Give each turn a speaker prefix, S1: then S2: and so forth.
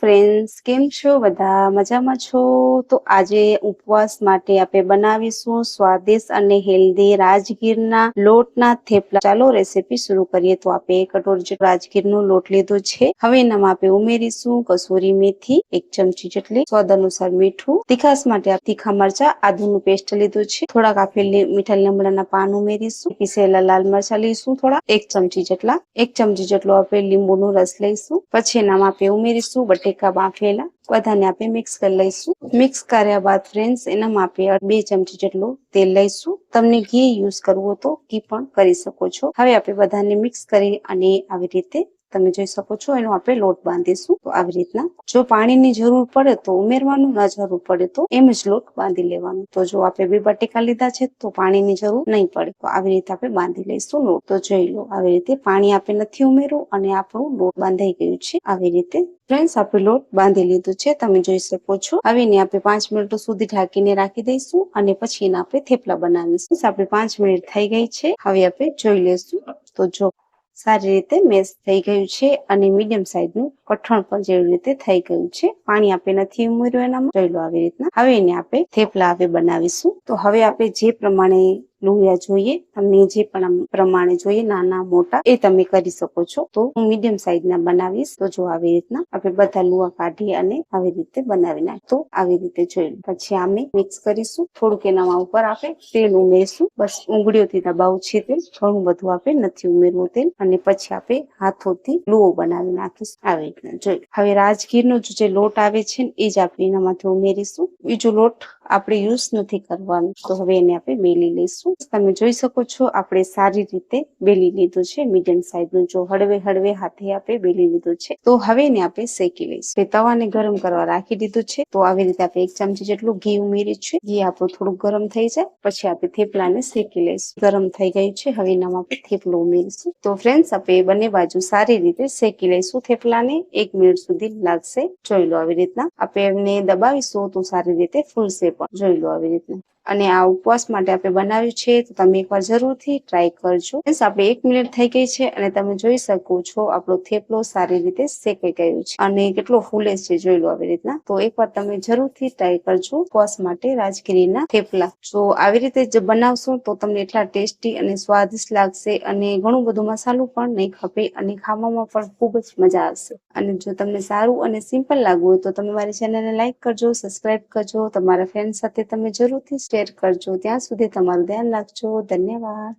S1: Friends કેમ છો? બધા મજામાં છો? તો આજે ઉપવાસ માટે આપણે બનાવીશું સ્વાદિષ્ટ અને હેલ્ધી રાજગીરના લોટના થેપલા. ચાલો રેસીપી શરૂ કરીએ. તો આપણે એક કટોર રાજગીરનો લોટ લીધો છે. હવે એનામાં આપણે ઉમેરીશું કસૂરી મેથી, એક ચમચી જેટલી સ્વાદ અનુસાર મીઠું. તીખાસ માટે તીખા મરચા, આદુનું પેસ્ટ લીધું છે. થોડાક આપણે મીઠા લીમડાના પાન ઉમેરીશું. પીસેલા લાલ મરચા લઈશું થોડા, એક ચમચી જેટલા. એક ચમચી જેટલો આપણે લીંબુનો રસ લઈશું. પછી એનામાં આપણે ઉમેરીશું બટેકા બાફેલા બધાને આપણે મિક્સ કરી લઈશું. મિક્સ કર્યા બાદ ફ્રેન્ડ્સ એનામાં આપણે બે ચમચી જેટલું તેલ લઈશું. તમને ઘી યુઝ કરવું તો ઘી પણ કરી શકો છો. હવે આપણે બધાને મિક્સ કરી અને આવી રીતે તમે જોઈ શકો છો, એનો આપણે લોટ બાંધીશું. તો આવી રીતના જો પાણીની જરૂર પડે તો ઉમેરવાનું, ના જરૂર પડે તો એમ જ લોટ બાંધી લેવાનું. તો જો આપણે બે બટેકા લીધા છે, તો પાણીની જરૂર નહીં પડે. તો આવી રીતે આપણે બાંધી લઈશું લોટ. તો જોઈ લો, આવી રીતે પાણી આપણે નથી ઉમેરવું અને આપણું લોટ બાંધાઈ ગયું છે. આવી રીતે ફ્રેન્ડ્સ, આપણે લોટ બાંધી લીધું છે. તમે જોઈ શકો છો. આવીને આપણે પાંચ મિનિટ સુધી ઢાંકીને રાખી દઈશું અને પછી એના આપણે થેપલા બનાવીશું. આપણે પાંચ મિનિટ થઈ ગઈ છે. હવે આપણે જોઈ લઈશું. તો જો સારી રીતે મેશ થઈ ગયું છે અને મીડિયમ સાઈઝનું કઠણ પણ જેવી રીતે થઈ ગયું છે. પાણી આપણે નથી ઉમેર્યું એનામાં. જોઈ લો આવી રીતના. હવે એને આપણે થેપલા હવે બનાવીશું. તો હવે આપણે જે પ્રમાણે લોહિયા જોઈએ તમને જે પણ પ્રમાણે જોઈએ, નાના, મોટા, એ તમે કરી શકો છો. તો હું મીડિયમ સાઈઝ ના બનાવીશ. તો જો આવી રીતના આપણે બધા લુવા કાઢી અને આવી રીતે બનાવી નાખ તો આવી રીતે જોઈ પછી અમે મિક્સ કરીશું. થોડુંક એનામાં ઉપર આપણે તેલ ઉમેરીશું. બસ ઉંગળીઓથી દબાવું છે તેલ ઘણું બધું આપણે નથી ઉમેરવું તેલ. અને પછી આપણે હાથોથી લુઓ બનાવી નાખીશું. આવી રીતના જોઈ હવે રાજગીરનો જે લોટ આવે છે એ જ આપણે એનામાંથી ઉમેરીશું. બીજો લોટ આપણે યુઝ નથી કરવાનું. તો હવે એને આપણે બેલી લઈશું. તમે જોઈ શકો છો, આપણે સારી રીતે બેલી લીધું છે. મીડિયમ સાઈઝનું જો હળવે હળવે હાથે આપણે બેલી લીધું છે. તો હવે એને આપણે શેકી લઈશું. તવાને ગરમ કરવા રાખી દીધું છે. તો આવી રીતે આપણે એક ચમચી જેટલું ઘી ઉમેરી છે. ઘી આપણું થોડું ગરમ થઈ જાય. પછી આપણે થેપલાને શેકી લઈશું. ગરમ થઈ ગયું છે. હવે એનામાં આપણે થેપલો ઉમેરીશું. તો ફ્રેન્ડ્સ આપણે બંને બાજુ સારી રીતે શેકી લઈશું થેપલાને. એક મિનિટ સુધી લાગશે. જોઈ લો આવી રીતના. આપણે એમને દબાવીશું તો સારી રીતે ફૂલશે પણ જોઈ લો આવી રીતના અને આ ઉપવાસ માટે આપણે બનાવ્યું છે, તો તમે એકવાર જરૂરથી ટ્રાય કરજો. આપણે એક મિનિટ થઈ ગઈ છે અને તમે જોઈ શકો છો આપણો થેપલો સારી રીતે શેકાઈ ગયો છે અને કેટલો ફૂલે છે, જોઈ લો આવી રીતના. તો એકવાર તમે જરૂરથી ટ્રાય કરજો ઉપવાસ માટે રાજગીરીના થેપલા. જો આવી રીતે જ બનાવશો, તો તમને એટલા ટેસ્ટી અને સ્વાદિષ્ટ લાગશે અને ઘણું બધું મસાલું પણ નહીં ખપે અને ખાવામાં પણ ખૂબ જ મજા આવશે. અને જો તમને સારું અને સિમ્પલ લાગવું હોય, તો તમે મારી ચેનલને લાઈક કરજો સબસ્ક્રાઇબ કરજો. તમારા ફ્રેન્ડ સાથે તમે જરૂરથી શેર કરજો. ત્યાં સુધી તમારું ધ્યાન રાખજો. ધન્યવાદ.